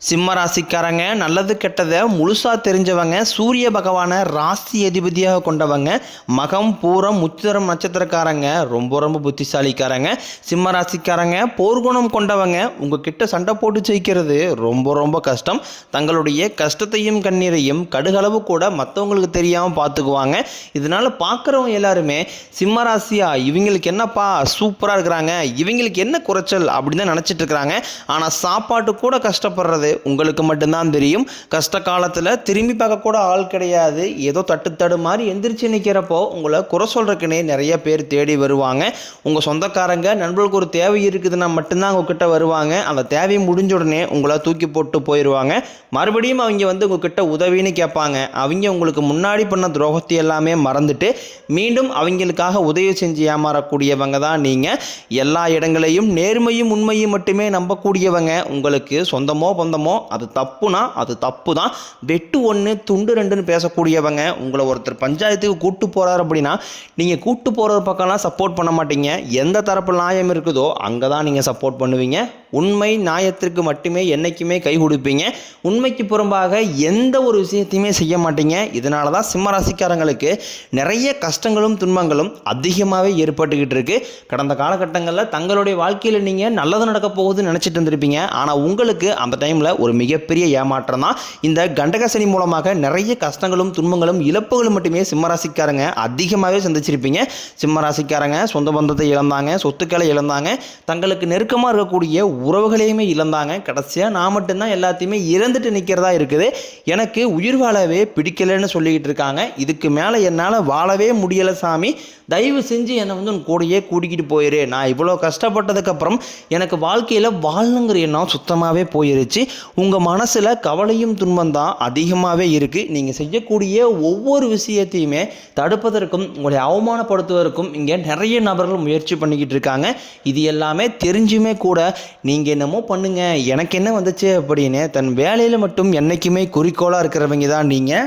சிம்ம ராசிக்காரங்க நல்லது கெட்டதை முழுசாக தெரிஞ்சவங்க சூரிய பகவானை ராசி அதிபதியாக கொண்டவங்க மகம் பூரம் முத்திரம் நட்சத்திரக்காரங்க ரொம்ப ரொம்ப புத்திசாலிக்காரங்க சிம்ம ராசிக்காரங்க போர்க்குணம் கொண்டவங்க உங்ககிட்ட சண்டை போட்டு ஜெயிக்கிறது ரொம்ப ரொம்ப கஷ்டம். தங்களுடைய கஷ்டத்தையும் கண்ணீரையும் கடுகளவு கூட மற்றவங்களுக்கு தெரியாமல் பார்த்துக்குவாங்க இதனால் பார்க்குறவங்க எல்லாருமே சிம்ம ராசியா இவங்களுக்கு என்னப்பா சூப்பராக இருக்கிறாங்க இவங்களுக்கு என்ன குறைச்சல் அப்படின்னு தான் நினச்சிட்டு இருக்கிறாங்க. ஆனால் சாப்பாட்டு கூட கஷ்டப்படுறது உங்களுக்கு மட்டும்தான் தெரியும். கஷ்ட காலத்தில் திரும்பி பார்க்கக்கூட ஆள் கிடையாது. ஏதோ தட்டு தடு மாதிரி எந்திரிச்சு நிற்கிறப்போ உங்களை குறை சொல்கிறதுக்குனே நிறைய பேர் தேடி வருவாங்க. உங்கள் சொந்தக்காரங்க நண்பர்களுக்கு ஒரு தேவை இருக்குதுன்னா மட்டும்தான் உங்ககிட்ட வருவாங்க. அந்த தேவை முடிஞ்ச உடனே உங்களை தூக்கி போட்டு போயிடுவாங்க மறுபடியும் அவங்க வந்து உங்ககிட்ட உதவின்னு கேட்பாங்க. அவங்க உங்களுக்கு முன்னாடி பண்ண துரோகத்தை எல்லாமே மறந்துட்டு மீண்டும் அவங்களுக்காக உதவி செஞ்சு ஏமாறக்கூடியவங்க தான் நீங்கள் எல்லா இடங்களையும் நேர்மையும் உண்மையும் மட்டுமே நம்பக்கூடியவங்க. உங்களுக்கு சொந்தமோ பந்தமோ அது தப்புனா அது தப்பு தான் வெட்டு ஒன்று துண்டு ரெண்டுன்னு பேசக்கூடியவங்க உங்களை ஒருத்தர் பஞ்சாயத்துக்கு கூட்டு போகிறார் அப்படின்னா நீங்கள் கூட்டு போகிற பக்கம்லாம் சப்போர்ட் பண்ண மாட்டீங்க. எந்த தரப்பு நியாயம் இருக்குதோ அங்கே தான் நீங்கள் சப்போர்ட் பண்ணுவீங்க. உண்மை நியாயத்திற்கு மட்டுமே என்றைக்குமே கை கொடுப்பீங்க. உண்மைக்கு புறம்பாக எந்த ஒரு விஷயத்தையுமே செய்ய மாட்டீங்க. இதனால தான் சிம்மராசிக்காரங்களுக்கு நிறைய கஷ்டங்களும் துன்பங்களும் அதிகமாகவே ஏற்பட்டுக்கிட்டு இருக்கு. கடந்த காலகட்டங்களில் தங்களுடைய வாழ்க்கையில் நீங்கள் நல்லது நடக்க போகுதுன்னு நினச்சிட்டு இருந்திருப்பீங்க. ஆனால் உங்களுக்கு அந்த டைமில் ஒரு மிகப்பெரிய ஏமாற்றம் தான். இந்த கண்டகசனி மூலமாக நிறைய கஷ்டங்களும் துன்பங்களும் இழப்புகளும் மட்டுமே சிம்மராசிக்காரங்க அதிகமாகவே சந்திச்சிருப்பீங்க. சிம்மராசிக்காரங்க சொந்த பந்தத்தை இழந்தாங்க சொத்துக்களை இழந்தாங்க. தங்களுக்கு நெருக்கமாக இருக்கக்கூடிய உறவுகளையுமே இழந்தாங்க. கடைசியாக நான் மட்டும்தான் எல்லாத்தையுமே இறந்துட்டு நிற்கிறதா இருக்குது. எனக்கு உயிர் வாழவே பிடிக்கலைன்னு சொல்லிக்கிட்டு இருக்காங்க. இதுக்கு மேலே என்னால் வாழவே முடியலை சாமி. தயவு செஞ்சு என்னை வந்து உன் கூடயே கூட்டிக்கிட்டு போயிரு. நான் இவ்வளோ கஷ்டப்பட்டதுக்கப்புறம் எனக்கு வாழ்க்கையில் வாழணுங்கிற எண்ணம் சுத்தமாகவே போயிருச்சு. உங்கள் மனசில் கவலையும் துன்பம் தான் அதிகமாகவே இருக்குது நீங்கள் செய்யக்கூடிய ஒவ்வொரு விஷயத்தையுமே தடுப்பதற்கும் உங்களை அவமானப்படுத்துவதற்கும் இங்கே நிறைய நபர்கள் முயற்சி பண்ணிக்கிட்டு இருக்காங்க. இது எல்லாமே தெரிஞ்சுமே கூட நீங்கள் என்னமோ பண்ணுங்கள் எனக்கு என்ன வந்துச்சு அப்படின்னு தன் வேலையில் மட்டும் என்றைக்குமே குறிக்கோளாக இருக்கிறவங்க தான் நீங்கள்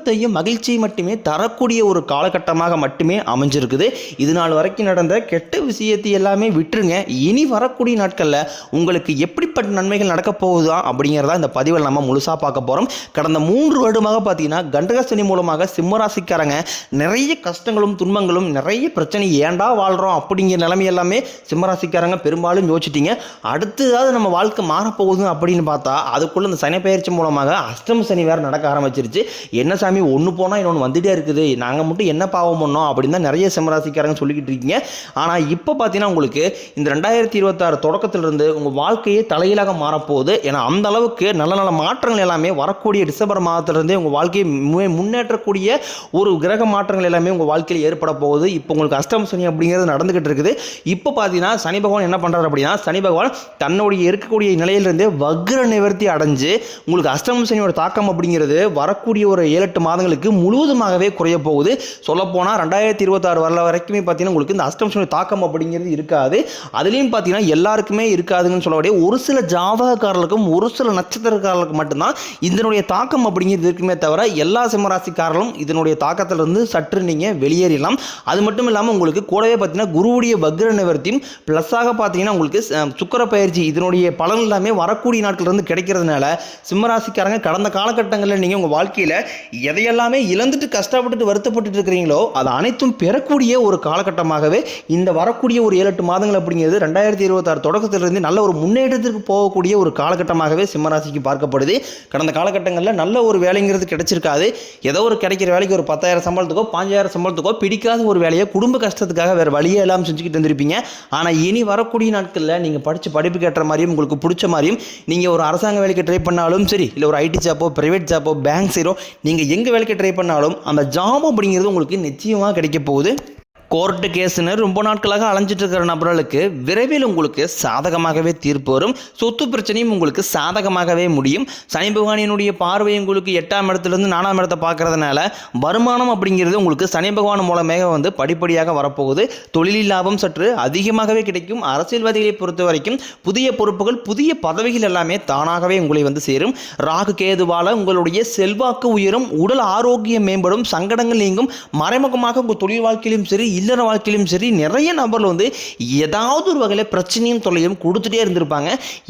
இன்பத்தையும் மகிழ்ச்சியை மட்டுமே தரக்கூடிய ஒரு காலகட்டமாக மட்டுமே அமைஞ்சிருக்குது. இது நாள் வரைக்கும் நடந்த கெட்ட விஷயத்தை எல்லாமே விட்டுருங்க. இனி வரக்கூடிய நாட்களில் உங்களுக்கு எப்படிப்பட்ட நன்மைகள் நடக்க போகுதா அப்படிங்கிறதா இந்த பதிவில் நம்ம முழுசாக பார்க்க போகிறோம் கடந்த மூன்று வருடமாக பார்த்தீங்கன்னா கண்டகசனி மூலமாக சிம்மராசிக்காரங்க நிறைய கஷ்டங்களும் துன்பங்களும் நிறைய பிரச்சனை ஏன்டா வாழ்கிறோம் அப்படிங்கிற நிலைமை எல்லாமே சிம்மராசிக்காரங்க பெரும்பாலும் யோசிச்சிட்டிங்க. அடுத்ததாவது நம்ம வாழ்க்கை மாறப்போகுது அப்படின்னு பார்த்தா அதுக்குள்ளே இந்த சனி பயிற்சி மூலமாக அஷ்டம சனி வேறு நடக்க ஆரம்பிச்சிருச்சு. என்ன சாமி ஒன்று போனால் இன்னொன்று வந்துட்டே இருக்குது. நாங்கள் மட்டும் என்ன பாவம் பண்ணோம் அப்படின்னு தான் நிறைய சிம்மராசிக்காரங்க சொல்லிக்கிட்டு இருக்கீங்க. ஆனால் இப்போ பார்த்தீங்கன்னா உங்களுக்கு இந்த ரெண்டாயிரத்தி இருபத்தாறு தொடக்கத்திலிருந்து உங்கள் வாழ்க்கையே தலையிலாக மாறப்போகுது. ஏன்னா அந்த அளவுக்கு நல்ல நல்ல மாற்றங்கள் எல்லாமே வரக்கூடிய டிசம்பர் மாதத்திலிருந்தே உங்கள் வாழ்க்கையை மு- முன்னேற்றக்கூடிய ஒரு கிரக மாற்றங்கள் எல்லாமே உங்கள் வாழ்க்கையில் ஏற்பட போகுது. இப்போ உங்களுக்கு அஷ்டம சனி அப்படிங்கிறது நடந்துகிட்டு இருக்குது. இப்போ பார்த்தீங்கன்னா சனி பகவான் என்ன பண்ணுறாரு அப்படின்னா சனி பகவான் தன்னுடைய இருக்கக்கூடிய நிலையிலிருந்தே வக்ர நிவர்த்தி அடைஞ்சு உங்களுக்கு அஷ்டம சனியோட தாக்கம் அப்படிங்கிறது வரக்கூடிய ஒரு ஏழு எட்டு மாதங்களுக்கு முழுவதுமாகவே குறைய போகுது. சொல்லப்போனால் ரெண்டாயிரத்தி இருபத்தாறு வரல வரைக்குமே பார்த்தீங்கன்னா உங்களுக்கு இந்த அஷ்டம சனி தாக்கம் அப்படிங்கிறது இருக்காது. அதுலேயும் பார்த்தீங்கன்னா எல்லாருக்குமே இருக்காதுன்னு சொல்லக்கூடிய ஒரு சில ஜாதகக்காரர்களுக்கும் ஒரு சில நட்சத்திரக்காரர்களுக்கு மட்டும்தான் இதனுடைய தாக்கம் அப்படிங்கிறது இருக்குமே தவிர எல்லா சிம்மராசிக்காரர்களும் இதனுடைய தாக்கத்திலிருந்து சற்று நீங்கள் வெளியேறலாம் அது மட்டும் இல்லாமல் உங்களுக்கு கூடவே பார்த்தீங்கன்னா குருவுடைய வக்ர நிவர்த்தியும் ப்ளஸ்ஸாக பார்த்தீங்கன்னா உங்களுக்கு சுக்கர பயிற்சி இதனுடைய பலன் எல்லாமே வரக்கூடிய நாட்கள்லேருந்து கிடைக்கிறதுனால சிம்மராசிக்காரங்க கடந்த காலகட்டங்களில் நீங்கள் உங்கள் வாழ்க்கையில் எதையெல்லாமே இழந்துட்டு கஷ்டப்பட்டுட்டு வருத்தப்பட்டுட்டு இருக்கிறீங்களோ அது அனைத்தும் பெறக்கூடிய ஒரு காலகட்டமாகவே இந்த வரக்கூடிய ஒரு ஏழு எட்டு மாதங்கள் அப்படிங்கிறது ரெண்டாயிரத்தி இருபத்தாறு தொடக்கத்திலிருந்து நல்ல ஒரு முன்னேற்றத்திற்கு போகக்கூடிய ஒரு காலகட்டமாகவே சிம்மராசிக்கு பார்க்கப்படுது. கடந்த காலகட்டங்களில் நல்ல ஒரு வேலைங்கிறது கிடைச்சிருக்காது. ஏதோ ஒரு கிடைக்கிற வேலைக்கு ஒரு பத்தாயிரம் சம்பளத்துக்கோ பாஞ்சாயிரம் சம்பளத்துக்கோ பிடிக்காத ஒரு வேலையை குடும்ப கஷ்டத்துக்காக வேறு வழியே எல்லாம் செஞ்சுக்கிட்டு இருந்திருப்பீங்க. ஆனால் இனி வரக்கூடிய நாட்களில் நீங்கள் படித்து படிப்பு ஏற்ற மாதிரியும் உங்களுக்கு பிடிச்ச மாதிரியும் நீங்கள் ஒரு அரசாங்க வேலைக்கு ட்ரை பண்ணாலும் சரி இல்லை ஒரு ஐடி ஜாப்போ ப்ரைவேட் ஜாப்போ பேங்க் சீரோ நீங்கள் எங்கே வேலைக்கு ட்ரை பண்ணாலும் அந்த ஜாப் அப்படிங்கிறது உங்களுக்கு நிச்சயமாக கிடைக்க போகுது. கோர்ட்டு கேஸ்னு ரொம்ப நாட்களாக அலைஞ்சிட்டு இருக்கிற நபர்களுக்கு விரைவில் உங்களுக்கு சாதகமாகவே தீர்ப்பு வரும். சொத்து பிரச்சனையும் உங்களுக்கு சாதகமாகவே முடியும். சனி பகவானினுடைய பார்வை உங்களுக்கு எட்டாம் இடத்துலேருந்து நாலாம் இடத்தை பார்க்கறதுனால வருமானம் அப்படிங்கிறது உங்களுக்கு சனி பகவான் மூலமாக வந்து படிப்படியாக வரப்போகுது. தொழிலில் லாபம் சற்று அதிகமாகவே கிடைக்கும். அரசியல்வாதிகளை பொறுத்த வரைக்கும் புதிய பொறுப்புகள் புதிய பதவிகள் எல்லாமே தானாகவே உங்களை வந்து சேரும். ராகு கேதுவால உங்களுடைய செல்வாக்கு உயரும். உடல் ஆரோக்கியம் மேம்படும். சங்கடங்கள் நீங்கும். மறைமுகமாக உங்கள் தொழில் வாழ்க்கையிலும் சரி இல்லற வாழ்க்கையிலும் சரி நிறைய நபர்கள் வந்து ஏதாவது ஒரு வகையில் பிரச்சனையும் தொல்லையும் கொடுத்துட்டே இருந்திருப்பாங்க.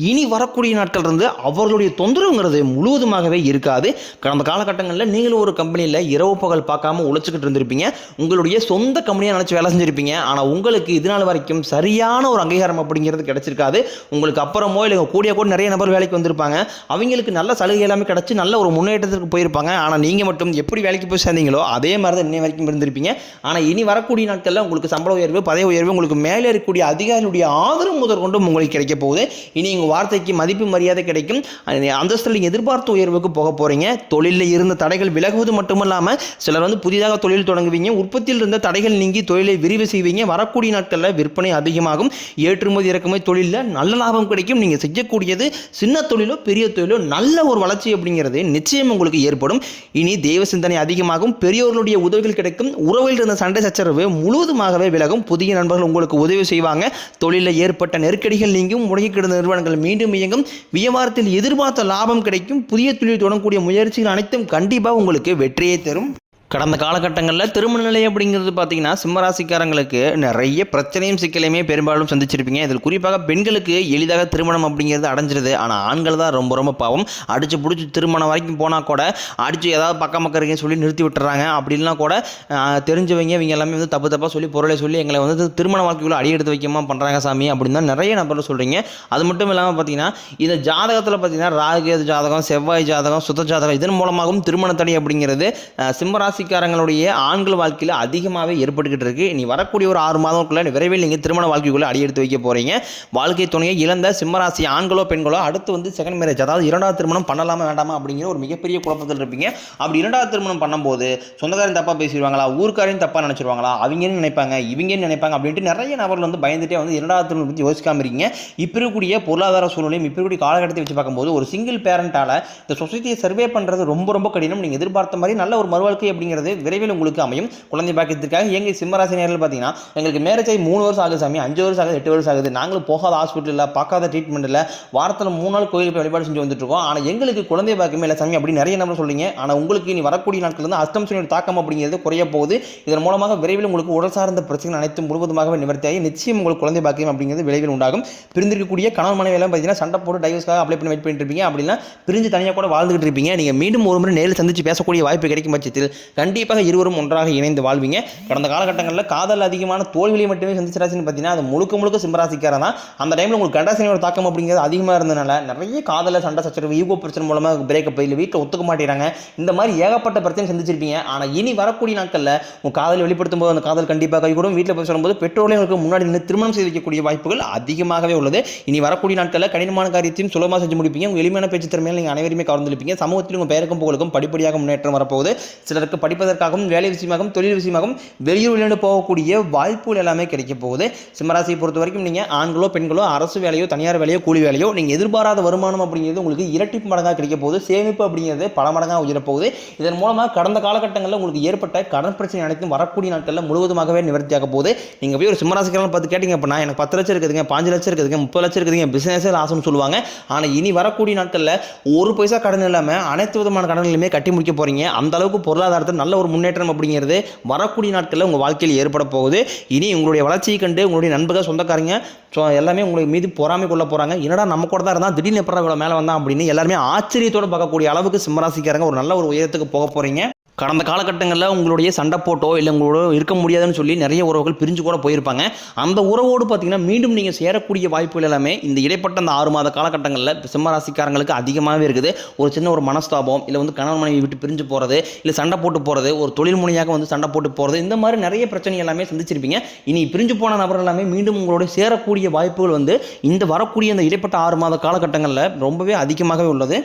இனி வரக்கூடிய நாட்கள் இருந்து அவர்களுடைய தொந்தரவுங்கிறது முழுவதுமாகவே இருக்காது. கடந்த காலகட்டங்களில் நீங்களும் ஒரு கம்பெனியில் இரவு பகல் பார்க்காம உழைச்சிக்கிட்டு இருந்திருப்பீங்க. உங்களுடைய சொந்த கம்பெனியாக நினச்சி வேலை செஞ்சிருப்பீங்க. ஆனால் உங்களுக்கு இது நாள் வரைக்கும் சரியான ஒரு அங்கீகாரம் அப்படிங்கிறது கிடைச்சிருக்காது. உங்களுக்கு அப்புறமோ இல்லை கூடிய கூட நிறைய நபர் வேலைக்கு வந்திருப்பாங்க. அவங்களுக்கு நல்ல சலுகை எல்லாமே கிடச்சி நல்ல ஒரு முன்னேற்றத்திற்கு போயிருப்பாங்க. ஆனால் நீங்கள் மட்டும் எப்படி வேலைக்கு போய் சேர்ந்தீங்களோ அதே மாதிரி தான் இன்னை வரைக்கும் இருந்திருப்பீங்க. ஆனால் இனி வரக்கூடிய நாட்களில் உங்களுக்கு சம்பள உயர்வு பதவி உயர்வு உங்களுக்கு மேலே இருக்கக்கூடிய அதிகாரிகளுடைய ஆதரவு முதற்கொண்டும் உங்களுக்கு கிடைக்க போகுது. இனி உங்கள் வார்த்தைக்கு மதிப்பு மரியாதை கிடைக்கும். அந்தஸ்தில் நீங்கள் எதிர்பார்த்த உயர்வுக்கு போக போகிறீங்க தொழிலில் இருந்த தடைகள் விலகுவது மட்டுமல்லாமல் சிலர் வந்து புதிதாக தொழில் தொடங்குவீங்க. உற்பத்தியில் இருந்த தடைகள் நீங்கி தொழிலை விரிவு செய்வீங்க. வரக்கூடிய நாட்களில் விற்பனை அதிகமாகும். ஏற்றுமதி இறக்குமதி தொழிலில் நல்ல லாபம் கிடைக்கும். நீங்கள் செய்யக்கூடியது சின்ன தொழிலோ பெரிய தொழிலோ நல்ல ஒரு வளர்ச்சி அப்படிங்கிறது நிச்சயம் உங்களுக்கு ஏற்படும். இனி தெய்வ சிந்தனை அதிகமாகும். பெரியோர்களுடைய உதவிகள் கிடைக்கும். உறவில் இருந்த சண்டை சச்சரவு முழுவதுமாகவே விலகும். புதிய நண்பர்கள் உங்களுக்கு உதவி செய்வாங்க. தொழிலில் ஏற்பட்ட நெருக்கடிகள் நீங்கும். முடங்கி கிடந்த நிறுவனங்கள் மீண்டும் இயங்கும். வியாபாரத்தில் எதிர்பார்த்த லாபம் கிடைக்கும். புதிய தொழில் தொடங்கக்கூடிய முயற்சிகள் அனைத்தும் கண்டிப்பாக உங்களுக்கு வெற்றியை தரும். கடந்த காலகட்டங்களில் திருமண நிலை அப்படிங்கிறது பார்த்தீங்கன்னா சிம்மராசிக்காரங்களுக்கு நிறைய பிரச்சனையும் சிக்கலையுமே பெரும்பாலும் சந்திச்சிருப்பீங்க. இதில் குறிப்பாக பெண்களுக்கு எளிதாக திருமணம் அப்படிங்கிறது அடைஞ்சிருது. ஆனால் ஆண்கள் தான் ரொம்ப ரொம்ப பாவம். அடிச்சு பிடிச்சி திருமணம் வரைக்கும் போனால் கூட அடித்து ஏதாவது பக்கம் பக்கம் இருக்கேன்னு சொல்லி நிறுத்தி விட்டுறாங்க. அப்படின்னா கூட தெரிஞ்சவங்க இவங்க எல்லாமே வந்து தப்பு தப்பாக சொல்லி பொருளை சொல்லி எங்களை வந்து திருமண வாழ்க்கைக்குள்ள அடி எடுத்து வைக்கமா பண்ணுறாங்க சாமி அப்படின்னு தான் நிறைய நபர்கள் சொல்கிறீங்க அது மட்டும் இல்லாமல் பார்த்தீங்கன்னா இந்த ஜாதகத்தில் பார்த்தீங்கன்னா ராகு ஜாதகம் செவ்வாய் ஜாதகம் சுத்த ஜாதகம் இதன் மூலமாகவும் திருமண தடை அப்படிங்கிறது சிம்மராசி ராசிக்காரங்களுடைய ஆண்கள் வாழ்க்கையில் அதிகமாகவே ஏற்பட்டுக்கிட்டு இருக்கு. நீ வரக்கூடிய ஒரு ஆறு மாதங்களுக்குள்ள விரைவில் நீங்கள் திருமண வாழ்க்கைக்குள்ளே அடியெடுத்து வைக்க போகிறீங்க வாழ்க்கை துணையை இழந்த சிம்மராசி ஆண்களோ பெண்களோ அடுத்து வந்து செகண்ட் மேரேஜ் அதாவது இரண்டாவது திருமணம் பண்ணலாமா வேண்டாமா அப்படிங்கிற ஒரு மிகப்பெரிய குழப்பத்தில் இருப்பீங்க. அப்படி இரண்டாவது திருமணம் பண்ணும்போது சொந்தக்காரன் தப்பாக பேசிடுவாங்களா? ஊருக்காரையும் தப்பாக நினச்சிருவாங்களா? அவங்கன்னு நினைப்பாங்க இவங்கன்னு நினைப்பாங்க அப்படின்ட்டு நிறைய நபர்கள் வந்து பயந்துட்டே வந்து இரண்டாவது திருமணம் பற்றி யோசிக்காம இருக்கீங்க. இப்போ இருக்கக்கூடிய பொருளாதார சூழ்நிலையும் இப்போ இருக்கக்கூடிய காலகட்டத்தை வச்சு பார்க்கும்போது ஒரு சிங்கிள் பேரண்டால் இந்த சொசைட்டியை சர்வே பண்ணுறது ரொம்ப ரொம்ப கடினம். நீங்கள் எதிர்பார்த்த மாதிரி நல்ல ஒரு மறுவாழ்க்கை அப்படிங்கிறது விரைவில் உங்களுக்கு அமையும். குழந்தை பாக்கியத்திற்காக எங்கள் சிம்மராசி நேரில் பார்த்தீங்கன்னா எங்களுக்கு மேரேஜ் ஆகி மூணு வருஷம் ஆகுது சாமி. அஞ்சு வருஷம் ஆகுது எட்டு வருஷம் ஆகுது. நாங்களும் போகாத ஹாஸ்பிட்டலில் பார்க்காத ட்ரீட்மெண்ட் இல்லை. வாரத்தில் மூணு நாள் கோயிலுக்கு போய் வழிபாடு செஞ்சு வந்துட்டு இருக்கோம். ஆனால் எங்களுக்கு குழந்தை பாக்கியமே இல்லை சாமி அப்படி நிறைய நம்பர் சொல்றீங்க. ஆனால் உங்களுக்கு இனி வரக்கூடிய நாட்கள் வந்து அஷ்டம் சனியோட தாக்கம் அப்படிங்கிறது குறைய போகுது. இதன் மூலமாக விரைவில் உங்களுக்கு உடல் சார்ந்த பிரச்சனை அனைத்தும் முழுவதுமாகவே நிவர்த்தியாகி நிச்சயம் உங்களுக்கு குழந்தை பாக்கியம் அப்படிங்கிறது விரைவில் உண்டாகும். பிரிந்திருக்கக்கூடிய கணவன் மனைவி எல்லாம் பார்த்தீங்கன்னா சண்டை போட்டு டைவர்ஸ்க்காக அப்ளை பண்ணி வெயிட் பண்ணிட்டு இருப்பீங்க. அப்படின்னா பிரிஞ்சு தனியாக கூட வாழ்ந்துகிட்டு இருப்பீங்க. நீங்கள் மீண்டும் ஒரு முறை நேரில் சந்திச்சு பேசக்கூடிய வாய்ப்பு கிடைக்கும் பட்சத்தில் கண்டிப்பாக இருவரும் ஒன்றாக இணைந்து வாழ்வீங்க. கடந்த காலகட்டங்களில் காதல் அதிகமான தோல்வியை மட்டுமே சந்திச்ச ராசின்னு பார்த்தீங்கன்னா அது முழுக்க முழுக்க சிம்மராசிக்காரன் தான். அந்த டைமில் உங்களுக்கு கண்டாசினியோட தாக்கம் அப்படிங்கிறது அதிகமாக இருந்தனால நிறைய காதல சண்டை சச்சரவு ஈகோ பிரச்சனை மூலமாக பிரேக்கப் இல்லை வீட்டில் ஒத்துக்க மாட்டேறாங்க. இந்த மாதிரி ஏகப்பட்ட பிரச்சனை சந்திச்சிருப்பீங்க. ஆனால் இனி வரக்கூடிய நாட்களில் உங்கள் காதலை வெளிப்படுத்தும் போது அந்த காதல் கண்டிப்பாக கைகூடும். வீட்டில் போய் சொல்லும்போது பெற்றோர்களே உங்களுக்கு முன்னாடி நின்று திருமணம் செய்து வைக்கக்கூடிய வாய்ப்புகள் அதிகமாகவே உள்ளது. இனி வரக்கூடிய நாட்களில் கடினமான காரியத்தையும் சுலபமாக செஞ்சு முடிப்பீங்க. உங்கள் எளிமையான பேச்சு திறமையில் நீங்கள் அனைவருமே கவர்ந்துருப்பீங்க. சமூகத்தில் உங்கள் பெயருக்கும் புகழுக்கும் படிப்படியாக முன்னேற்றம் வரப்போகுது. சிலருக்கு படிப்பதற்காகவும் வேலை விஷயமாகவும் தொழில் விஷயமாகவும் வெளியூர் போகக்கூடிய வாய்ப்புகள் எல்லாமே கிடைக்க போகுது. சிம்மராசியை பொறுத்த வரைக்கும் நீங்கள் ஆண்களோ பெண்களோ அரசு வேலையோ தனியார் வேலையோ கூலி வேலையோ நீங்கள் எதிர்பாராத வருமானம் அப்படிங்கிறது உங்களுக்கு இரட்டிப்பு மடங்காக கிடைக்க போகுது. சேமிப்பு அப்படிங்கிறது பல மடங்காக உயரப்போகுது இதன் மூலமாக கடந்த காலகட்டங்களில் உங்களுக்கு ஏற்பட்ட கடன் பிரச்சனை அனைத்தும் வரக்கூடிய நாட்களில் முழுவதுமாகவே நிவர்த்தியாக போகுது. நீங்கள் போய் ஒரு சிம்மராசிக்காரன் பார்த்து கேட்டிங்க அப்படின்னா எனக்கு பத்து லட்சம் இருக்குதுங்க பாஞ்சு லட்சம் இருக்குதுங்க முப்பது லட்சம் இருக்குதுங்க பிஸ்னஸே லாசம்னு சொல்லுவாங்க. ஆனால் இனி வரக்கூடிய நாட்களில் ஒரு பைசா கடன் இல்லாமல் அனைத்து விதமான கடன்களுமே கட்டி முடிக்க போகிறீங்க அந்த அளவுக்கு பொருளாதாரத்தை நல்ல ஒரு முன்னேற்றம் அப்படிங்கிறது வரக்கூடிய நாட்களில் உங்கள் வாழ்க்கையில் ஏற்பட போகுது. இனி உங்களுடைய வளர்ச்சியை கண்டு உங்களுடைய நண்பர்கள் சொந்தக்காரங்க ஸோ எல்லாமே உங்களுக்கு மீது பொறாமை கொள்ள போகிறாங்க என்னடா நம்ம கூட தான் இருந்தால் திடீர்னு எப்படா இவ்வளோ மேலே வந்தான் அப்படின்னு எல்லாருமே ஆச்சரியத்தோடு பார்க்கக்கூடிய அளவுக்கு சிம்மராசிக்காரங்க ஒரு நல்ல ஒரு உயரத்துக்கு போக போகிறீங்க கடந்த காலகட்டங்களில் உங்களுடைய சண்டை போட்டோ இல்லை உங்களோட இருக்க முடியாதுன்னு சொல்லி நிறைய உறவுகள் பிரிஞ்சு கூட போயிருப்பாங்க. அந்த உறவோடு பார்த்தீங்கன்னா மீண்டும் நீங்கள் சேரக்கூடிய வாய்ப்புகள் எல்லாமே இந்த இடைப்பட்ட அந்த ஆறு மாத காலகட்டங்களில் சிம்மராசிக்காரங்களுக்கு அதிகமாகவே இருக்குது. ஒரு சின்ன ஒரு மனஸ்தாபம் இல்லை வந்து கணவன் மனைவி விட்டு பிரிஞ்சு போகிறது இல்லை சண்டை போட்டு போகிறது ஒரு தொழில் முனையாக வந்து சண்டை போட்டு போகிறது இந்த மாதிரி நிறைய பிரச்சனை எல்லாமே சந்திச்சிருப்பீங்க. இனி பிரிஞ்சு போன நபர்கள் எல்லாமே மீண்டும் உங்களோட சேரக்கூடிய வாய்ப்புகள் வந்து இந்த வரக்கூடிய இந்த இடைப்பட்ட ஆறு மாத காலகட்டங்களில் ரொம்பவே அதிகமாகவே உள்ளது.